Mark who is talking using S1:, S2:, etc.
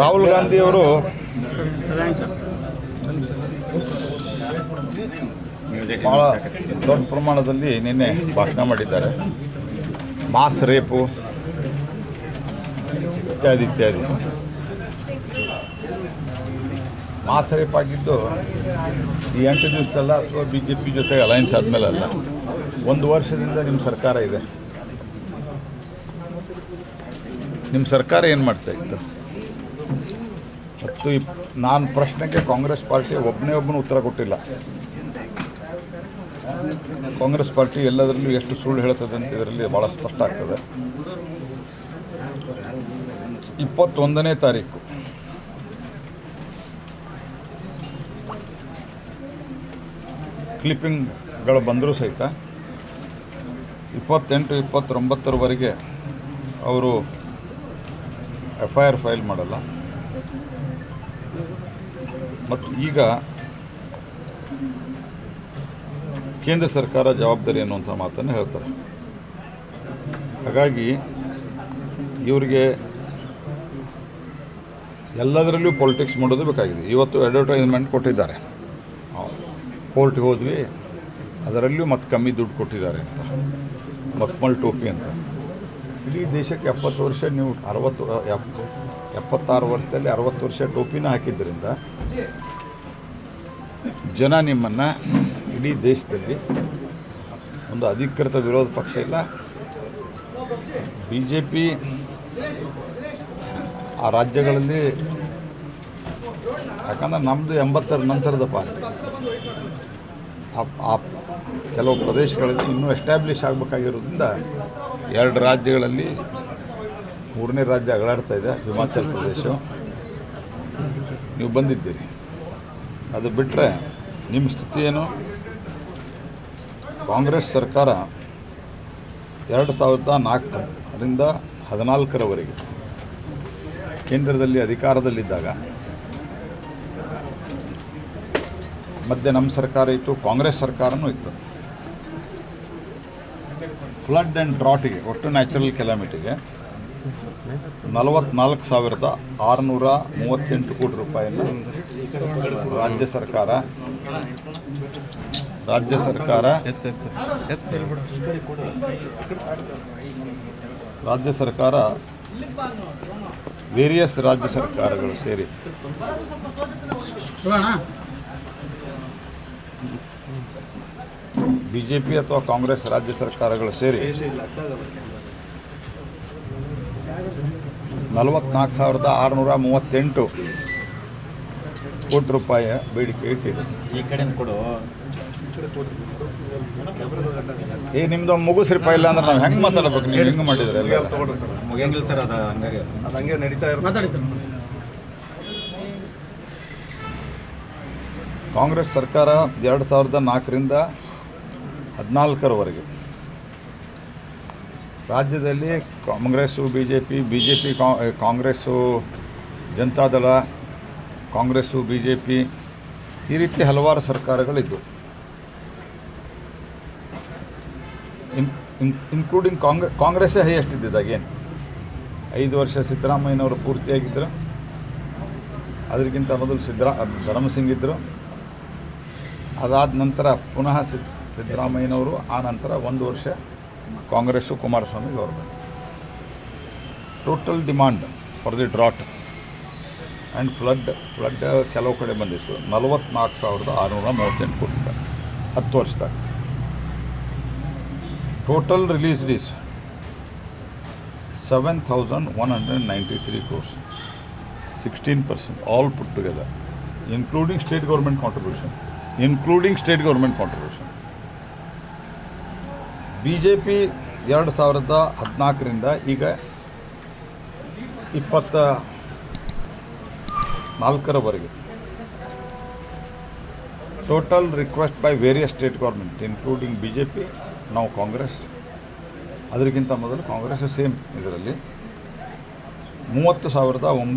S1: ರಾಹುಲ್ ಗಾಂಧಿ ಅವರು ಭಾಳ ದೊಡ್ಡ ಪ್ರಮಾಣದಲ್ಲಿ ನಿನ್ನೆ ಭಾಷಣ ಮಾಡಿದ್ದಾರೆ. ಮಾಸ್ ರೇಪು ಇತ್ಯಾದಿ ಇತ್ಯಾದಿ. ಮಾಸ್ ರೇಪ್ ಆಗಿದ್ದು ಈ ಎಂಟು ದಿವಸದಲ್ಲ ಅಥವಾ ಬಿ ಜೆ ಪಿ ಜೊತೆ ಅಲೈನ್ಸ್ ಆದಮೇಲೆ ಅಲ್ಲ. ಒಂದು ವರ್ಷದಿಂದ ನಿಮ್ಮ ಸರ್ಕಾರ ಇದೆ. ನಿಮ್ಮ ಸರ್ಕಾರ ಏನು ಮಾಡ್ತಾ ಇತ್ತು? ಇಪ್ ನಾನು ಪ್ರಶ್ನೆಗೆ ಕಾಂಗ್ರೆಸ್ ಪಾರ್ಟಿ ಒಬ್ಬನೇ ಒಬ್ಬನು ಉತ್ತರ ಕೊಟ್ಟಿಲ್ಲ. ಕಾಂಗ್ರೆಸ್ ಪಾರ್ಟಿ ಎಲ್ಲದರಲ್ಲೂ ಎಷ್ಟು ಸುಳ್ಳು ಹೇಳ್ತದೆ ಅಂತ ಇದರಲ್ಲಿ ಭಾಳ ಸ್ಪಷ್ಟ ಆಗ್ತದೆ. ಇಪ್ಪತ್ತೊಂದನೇ ತಾರೀಕು. ಕ್ಲಿಪ್ಪಿಂಗ್ಗಳು ಬಂದರೂ ಸಹಿತ ಇಪ್ಪತ್ತೆಂಟು, ಇಪ್ಪತ್ತೊಂಬತ್ತರವರೆಗೆ ಅವರು ಎಫ್ ಐ ಆರ್ ಫೈಲ್ ಮಾಡಲ್ಲ. ಮತ್ತು ಈಗ ಕೇಂದ್ರ ಸರ್ಕಾರ ಜವಾಬ್ದಾರಿ ಅನ್ನುವಂಥ ಮಾತನ್ನು ಹೇಳ್ತಾರೆ. ಹಾಗಾಗಿ ಇವರಿಗೆ ಎಲ್ಲದರಲ್ಲೂ ಪೊಲಿಟಿಕ್ಸ್ ಮಾಡೋದು ಬೇಕಾಗಿದೆ. ಇವತ್ತು ಅಡ್ವರ್ಟೈಸ್ಮೆಂಟ್ ಕೊಟ್ಟಿದ್ದಾರೆ. ಕೋರ್ಟ್ಗೆ ಹೋದ್ವಿ, ಅದರಲ್ಲೂ ಮತ್ತೆ ಕಮ್ಮಿ ದುಡ್ಡು ಕೊಟ್ಟಿದ್ದಾರೆ ಅಂತ. ಮಕ್ಮಲ್ ಟೋಪಿ ಅಂತ. ಇಡೀ ದೇಶಕ್ಕೆ ಎಪ್ಪತ್ತು ವರ್ಷ ನೀವು ಅರವತ್ತು ಎಪ್ಪತ್ತಾರು ವರ್ಷದಲ್ಲಿ ಅರವತ್ತು ವರ್ಷ ಟೋಪಿನ ಹಾಕಿದ್ದರಿಂದ ಜನ ನಿಮ್ಮನ್ನು ಇಡೀ ದೇಶದಲ್ಲಿ ಒಂದು ಅಧಿಕೃತ ವಿರೋಧ ಪಕ್ಷ ಇಲ್ಲ. ಬಿ ಜೆ ಪಿ ಆ ರಾಜ್ಯಗಳಲ್ಲಿ ಯಾಕಂದ್ರೆ ನಮ್ಮದು ಎಂಬತ್ತರ ನಂತರದ ಪಾರ್ಟಿ. ಆ- ಕೆಲವು ಪ್ರದೇಶಗಳಲ್ಲಿ ಇನ್ನೂ ಎಸ್ಟಾಬ್ಲಿಷ್ ಆಗಬೇಕಾಗಿರೋದ್ರಿಂದ ಎರಡು ರಾಜ್ಯಗಳಲ್ಲಿ ಮೂರನೇ ರಾಜ್ಯ ಅಗಳಾಡ್ತಾ ಇದೆ, ಹಿಮಾಚಲ್ ಪ್ರದೇಶ. ನೀವು ಬಂದಿದ್ದೀರಿ. ಅದು ಬಿಟ್ಟರೆ ನಿಮ್ಮ ಸ್ಥಿತಿ ಏನು? ಕಾಂಗ್ರೆಸ್ ಸರ್ಕಾರ ಎರಡು ಸಾವಿರದ ನಾಲ್ಕರಿಂದ ಹದಿನಾಲ್ಕರವರೆಗೆ ಕೇಂದ್ರದಲ್ಲಿ ಅಧಿಕಾರದಲ್ಲಿದ್ದಾಗ ಮಧ್ಯೆ ನಮ್ಮ ಸರ್ಕಾರ ಇತ್ತು, ಕಾಂಗ್ರೆಸ್ ಸರ್ಕಾರನೂ ಇತ್ತು. ಫ್ಲಡ್ ಆ್ಯಂಡ್ ಡ್ರಾಟಿಗೆ, ಒಟ್ಟು ನ್ಯಾಚುರಲ್ ಕೆಲಾಮಿಟಿಗೆ ನಲವತ್ನಾಲ್ಕು ಸಾವಿರದ ಆರುನೂರ ಮೂವತ್ತೆಂಟು ಕೋಟಿ ರೂಪಾಯಿಯನ್ನು ರಾಜ್ಯ ಸರ್ಕಾರ ರಾಜ್ಯ ಸರ್ಕಾರ ರಾಜ್ಯ ಸರ್ಕಾರ ವೇರಿಯಸ್ ರಾಜ್ಯ ಸರ್ಕಾರಗಳು ಸೇರಿ. ಬಿ ಜೆ ಪಿ ಅಥವಾ ಕಾಂಗ್ರೆಸ್ ರಾಜ್ಯ ಸರ್ಕಾರಗಳು ಸೇರಿ ನಲವತ್ನಾಲ್ಕು ಸಾವಿರದ ಆರುನೂರ ಮೂವತ್ತೆಂಟು ಕೋಟಿ ರೂಪಾಯಿ ಬೇಡಿಕೆ ಇಟ್ಟಿದೆ.
S2: ಈ ಕಡೆ ಕೊಡು.
S1: ಏ ನಿಮ್ದು ಮುಗಿಸ್ರಿಪ್ಪ ಇಲ್ಲ ಅಂದ್ರೆ ನಾವು ಹೆಂಗೆ ಮಾತಾಡ್ಬೇಕು? ನೀವು ಹೆಂಗೆ ಮಾಡಿದ್ರೆ ಎಲ್ಲ?
S2: ಮುಗಿಯಂಗಿಲ್ಲ ಸರ್ ಅದು ಹಂಗಾಗಿ.
S3: ಅದು ಹಂಗೆ ನಡೀತಾ ಇರೋ
S4: ಮಾತಾಡಿ ಸರ್.
S1: ಕಾಂಗ್ರೆಸ್ ಸರ್ಕಾರ ಎರಡು ಸಾವಿರದ ನಾಲ್ಕರಿಂದ ಹದಿನಾಲ್ಕರವರೆಗೆ. ರಾಜ್ಯದಲ್ಲಿ Congress B J P B J P Congress, Janata Dal, Congress B J P ಈ ರೀತಿ ಹಲವಾರು ಸರ್ಕಾರಗಳಿದ್ದವು ಇನ್ ಇನ್ ಇನ್ಕ್ಲೂಡಿಂಗ್ ಕಾಂಗ್ರೆ, ಕಾಂಗ್ರೆಸ್ಸೇ ಹೈಯೆಸ್ಟ್ ಇದ್ದಿದ್ದಾಗ ಏನು ಐದು ವರ್ಷ ಸಿದ್ದರಾಮಯ್ಯನವರು ಪೂರ್ತಿಯಾಗಿದ್ದರು. ಅದಕ್ಕಿಂತ ಮೊದಲು ಸಿದ್ದರಾ ಧರ್ಮಸಿಂಗ್ ಇದ್ದರು. ಅದಾದ ನಂತರ ಪುನಃ ಸಿದ್, ಸಿದ್ದರಾಮಯ್ಯನವರು ಆ ನಂತರ ಒಂದು ವರ್ಷ Congress Kumaraswamy government. Total demand for the drought and flood flood ಕೆಲವು ಕಡೆ ಬಂದಿತ್ತು. ನಲವತ್ನಾಲ್ಕು ಸಾವಿರದ ಆರುನೂರ ಮೂವತ್ತೆಂಟು ಕೋಟಿ ರೂಪಾಯಿ. ಹತ್ತು ವರ್ಷದಾಗ total release these seven thousand one hundred ninety three crores sixteen percent all put together including state government contribution including state government contribution B J P ಎರಡು ಸಾವಿರದ ಹದಿನಾಲ್ಕರಿಂದ ಈಗ ಇಪ್ಪತ್ತ ನಾಲ್ಕರವರೆಗೆ. Total request by various state government including B J P ನಾವು ಕಾಂಗ್ರೆಸ್ ಅದಕ್ಕಿಂತ ಮೊದಲು Congress same ಇದರಲ್ಲಿ. ಮೂವತ್ತು ಸಾವಿರದ ಒಂಬೈ